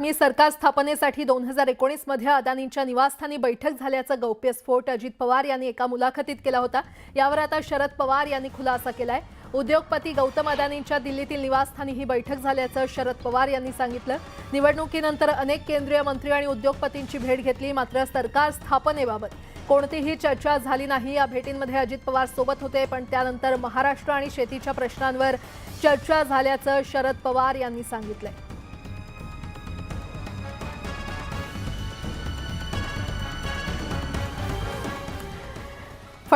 मी सरकार स्थापनेसाठी दोन हजार एकोणीसमध्ये अदानींच्या निवासस्थानी बैठक झाल्याचा गौप्यस्फोट अजित पवार यांनी एका मुलाखतीत केला होता. यावर आता शरद पवार यांनी खुलासा केलाय. उद्योगपती गौतम अदानींच्या दिल्लीतील निवासस्थानी ही बैठक झाल्याचं शरद पवार यांनी सांगितलं. निवडणुकीनंतर अनेक केंद्रीय मंत्री आणि उद्योगपतींची भेट घेतली मात्र सरकार स्थापनेबाबत कोणतीही चर्चा झाली नाही. या भेटींमध्ये अजित पवार सोबत होते पण त्यानंतर महाराष्ट्र आणि शेतीच्या प्रश्नांवर चर्चा झाल्याचं शरद पवार यांनी सांगितलं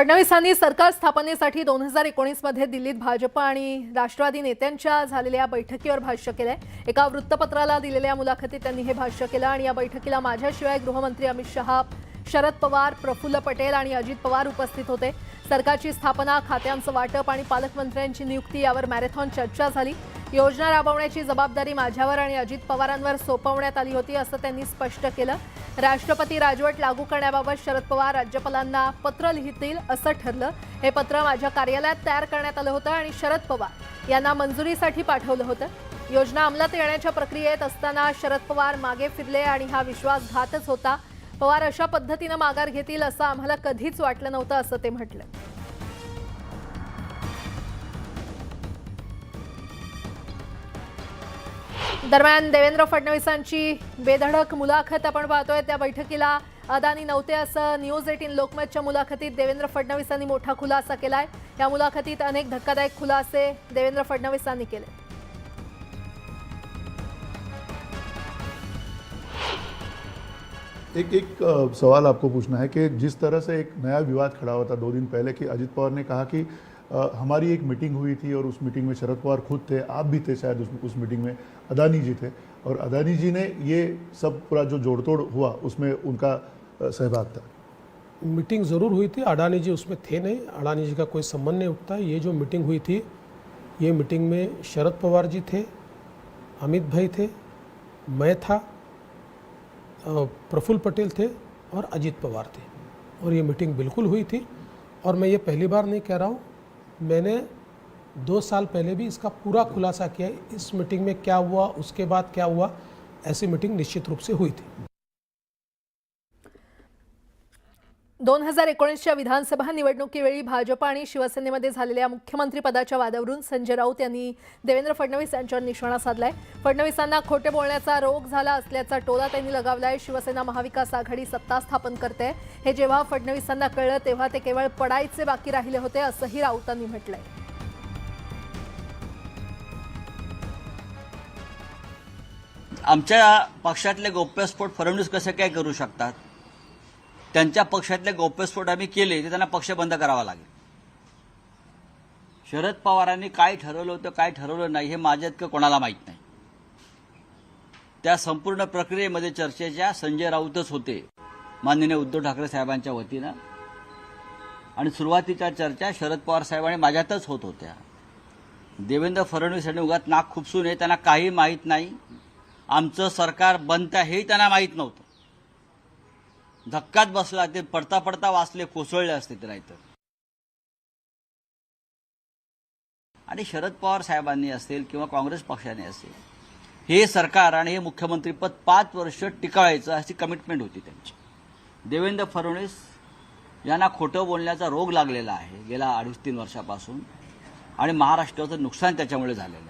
फडणवीसांनी सरकार स्थापनेसाठी दोन हजार एकोणीसमध्ये दिल्लीत भाजप आणि राष्ट्रवादी नेत्यांच्या झालेल्या बैठकीवर भाष्य केलंय. एका वृत्तपत्राला दिलेल्या मुलाखतीत त्यांनी हे भाष्य केलं आणि या बैठकीला माझ्याशिवाय गृहमंत्री अमित शहा शरद पवार प्रफुल्ल पटेल आणि अजित पवार उपस्थित होते. सरकारची स्थापना खात्यांचं वाटप आणि पालकमंत्र्यांची नियुक्ती यावर मॅरेथॉन चर्चा झाली. योजना राबवण्याची जबाबदारी माझ्यावर आणि अजित पवारांवर सोपवण्यात आली होती असं त्यांनी स्पष्ट केलं. राष्ट्रपती राजवट लागू करण्याबाबत शरद पवार राज्यपालांना पत्र लिहितील असं ठरलं. हे पत्र माझ्या कार्यालयात तयार करण्यात आलं होतं आणि शरद पवार यांना मंजुरीसाठी पाठवलं होतं. योजना अंमलात येण्याच्या प्रक्रियेत असताना शरद पवार मागे फिरले आणि हा विश्वासघातच होता. पवार अशा पद्धतीनं माघार घेतील असं आम्हाला कधीच वाटलं नव्हतं असं ते म्हटलं. दरम्यान देवेंद्र फडणवीसांची बेधडक मुलाखत आपण पाहतोय. त्या बैठकीला अदानी नव्हते असं न्यूज एटीन लोकमतच्या मुलाखतीत देवेंद्र फडणवीसांनी मोठा खुलासा केलाय. या मुलाखतीत अनेक धक्कादायक खुलासे देवेंद्र फडणवीसांनी केले. एक एक सवाल आपको पूछना है कि जिस तरह से एक नया विवाद खड़ा हुआ था दो दिन पहले कि अजित पवार ने कहा कि अ, हमारी एक मीटिंग हुई थी और उस मीटिंग में शरद पवार खुद थे आप भी थे शायद उस, उस मीटिंग में अदानी जी थे। और अदानी जी ने ये सब पूरा जो जोड़तोड़ हुआ उसमें उनका सहभाग था। मीटिंग ज़रूर हुई थी अडानी जी उसमें थे नहीं अडानी जी का कोई संबंध नहीं उठता। ये जो मीटिंग हुई थी ये मीटिंग में शरद पवार जी थे अमित भाई थे मैं था प्रफुल्ल पटेल थे और अजीत पवार थे। और ये मीटिंग बिल्कुल हुई थी। और मैं ये पहली बार नहीं कह रहा हूँ मैंने दो साल पहले भी इसका पूरा खुलासा किया इस मीटिंग में क्या हुआ उसके बाद क्या हुआ ऐसी मीटिंग निश्चित रूप से हुई थी। दोन हजार एकोणीसच्या विधानसभा निवडणुकीवेळी भाजप आणि शिवसेनेमध्ये झालेल्या मुख्यमंत्री पदाच्या वादावरून संजय राऊत यांनी देवेंद्र फडणवीस यांच्यावर निशाणा साधलाय. फडणवीसांना खोटे बोलण्याचा रोग झाला असल्याचा टोला त्यांनी लगावलाय. शिवसेना महाविकास आघाडी सत्ता स्थापन करते हे जेव्हा फडणवीसांना कळलं तेव्हा ते केवळ पडायचे बाकी राहिले होते असंही राऊतांनी म्हटलंय. आमच्या पक्षातले गोप्यस्फोट फडणवीस कसे काय करू शकतात? त्यांच्या पक्षातले गौप्यस्फोट आम्ही केले तर त्यांना पक्ष बंद करावा लागेल. शरद पवारांनी काय ठरवलं होतं काय ठरवलं नाही हे माझ्या इतकं कोणाला माहीत नाही. त्या संपूर्ण प्रक्रियेमध्ये चर्चेच्या संजय राऊतच होते माननीय उद्धव ठाकरे साहेबांच्या वतीनं. आणि सुरुवातीच्या चर्चा शरद पवार साहेबांनी माझ्यातच होत होत्या. देवेंद्र फडणवीस यांनी उगात नाक खुपसून आहे त्यांना काही माहीत नाही. आमचं सरकार बनतं हेही त्यांना माहीत नव्हतं. धक्काच बसला ते पडता पडता वाचले कोसळले असते ते नाहीतर आणि शरद पवार साहेबांनी असेल किंवा काँग्रेस पक्षाने असेल हे सरकार आणि हे मुख्यमंत्रीपद पाच वर्ष टिकावायचं अशी कमिटमेंट होती त्यांची. देवेंद्र फडणवीस यांना खोटं बोलण्याचा रोग लागलेला आहे गेल्या अडीच तीन वर्षापासून आणि महाराष्ट्राचं नुकसान त्याच्यामुळे झालेलं आहे.